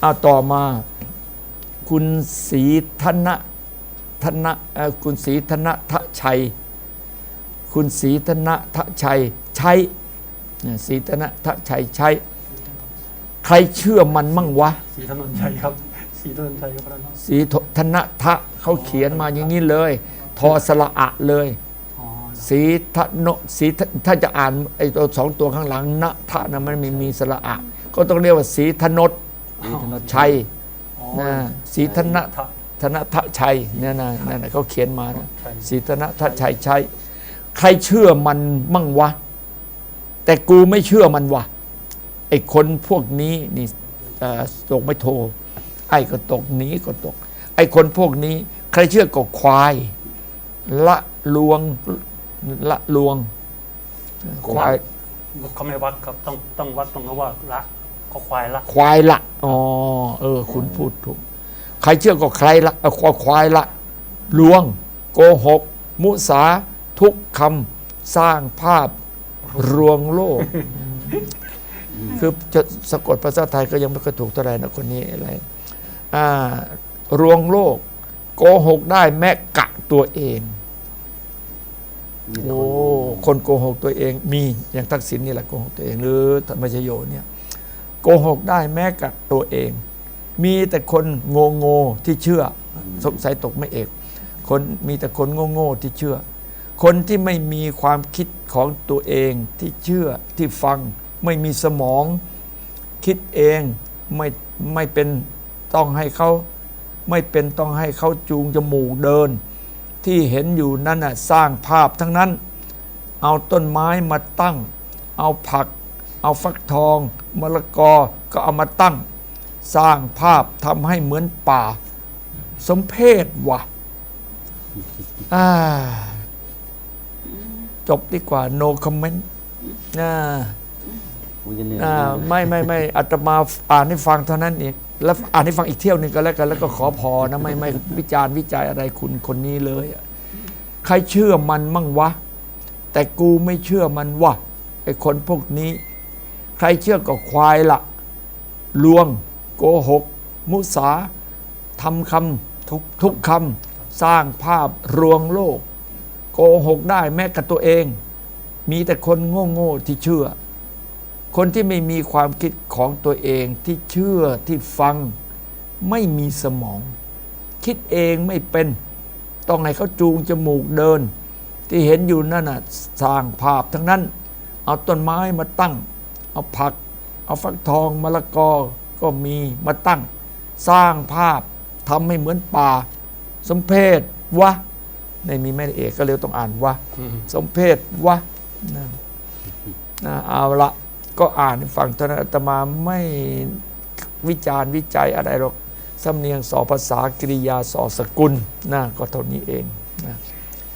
เอาต่อมาคุณศรีธนะธนะเอ่อคุณศรีธนะทะชัย คุณศรีธนะทะชัยใช้เนี่ยศรีธนะทะชัยใช้ ใครเชื่อมันมั่งวะสีถนนชัยครับสีถนนชัยครับพระอาจารย์ศรีธนะทะเขาเขียนมาอย่างนี้เลย ทอสละอะเลยอ๋อสีทะโนสีทะถ้าจะอ่านไอ้ตัวสองตัวข้างหลังนะทะนะมันไม่มีสระอะก็ต้องเรียกว่าสีธนด ชัยอ๋อนะสีธนะทะธนทชัยเนี่ยนะนั่นนะเขาเขียนมานะชัยสีธนทชัยชัยใครเชื่อมันมั่งวะ แต่กูไม่เชื่อมันวะไอ้คนพวกนี้นี่เอ่อตกไม่โท ไอ้ก็ตกหนีก็ตก ไอ้คนพวกนี้ ใครเชื่อก็ควาย ละลวงละลวงควายเขาไม่วัดครับต้องต้องวัดตรงคำว่าละ ก็ควายละควายละอ๋อเออ คุณพูดถูก ใครเชื่อก็ใครละเอ่อควควายละลวง โกหก มุสา ทุกคำสร้างภาพรวงโลก คือจะสะกดภาษาไทยก็ยังไม่ค่อยถูกเท่าไหร่นะคนนี้อะไรอ่ารวงโลก โกหกได้แม้กะตัวเองโอ้คนโกหกตัวเองมีอย่างทักษิณนี่แหละโกหกตัวเองหรือธรรมชโยเนี่ย โกหกได้แม้กับตัวเอง มีแต่คนโง่โง่ที่เชื่อ สงสัยตกไม่เอก คนมีแต่คนโง่โง่ที่เชื่อ คนที่ไม่มีความคิดของตัวเองที่เชื่อที่ฟังไม่มีสมอง คิดเองไม่ไม่เป็นต้องให้เขาไม่เป็นต้องให้เขาจูงจมูกเดิน ที่เห็นอยู่นั่นน่ะสร้างภาพทั้งนั้น เอาต้นไม้มาตั้ง เอาผัก เอาฟักทองมะละกอก็เอามาตั้ง สร้างภาพทำให้เหมือนป่า สมเพศวะอ่าจบดีกว่า no comment นะผมจะเหนื่อยอ่าไม่ไม่ไม่อาตมาอ่านให้ฟังเท่านั้นเองแล้วอ่านให้ฟังอีกเที่ยวหนึ่งก็แล้วกันแล้วก็ขอพอนะไม่ไม่วิจารณ์วิจัยอะไรคุณคนนี้เลยอะใครเชื่อมันมั่งวะ แต่กูไม่เชื่อมันวะไอ้คนพวกนี้ ใครเชื่อก็ควายละลวง โกหก มุสาทำคำทุกทุกคำสร้างภาพรวงโลก โกหกได้แม้กับตัวเอง มีแต่คนโง่โง่ๆที่เชื่อ คนที่ไม่มีความคิดของตัวเองที่เชื่อที่ฟังไม่มีสมอง คิดเองไม่เป็น ต้องให้เขาจูงจมูกเดิน ที่เห็นอยู่นั่นน่ะสร้างภาพทั้งนั้น เอาต้นไม้มาตั้ง เอาผัก เอาฟักทองมะละกอก็มีมาตั้ง สร้างภาพทำให้เหมือนป่า สมเพศวะในมีแม่เอกก็เลยต้องอ่านวะสมเพศวะนะนะเอาละก็อ่านให้ฟังเท่านั้นอาตมาไม่วิจารณ์วิจัยอะไรหรอกสำเนียงสอภาษากริยาสอสกุลนะก็เท่านี้เองนะ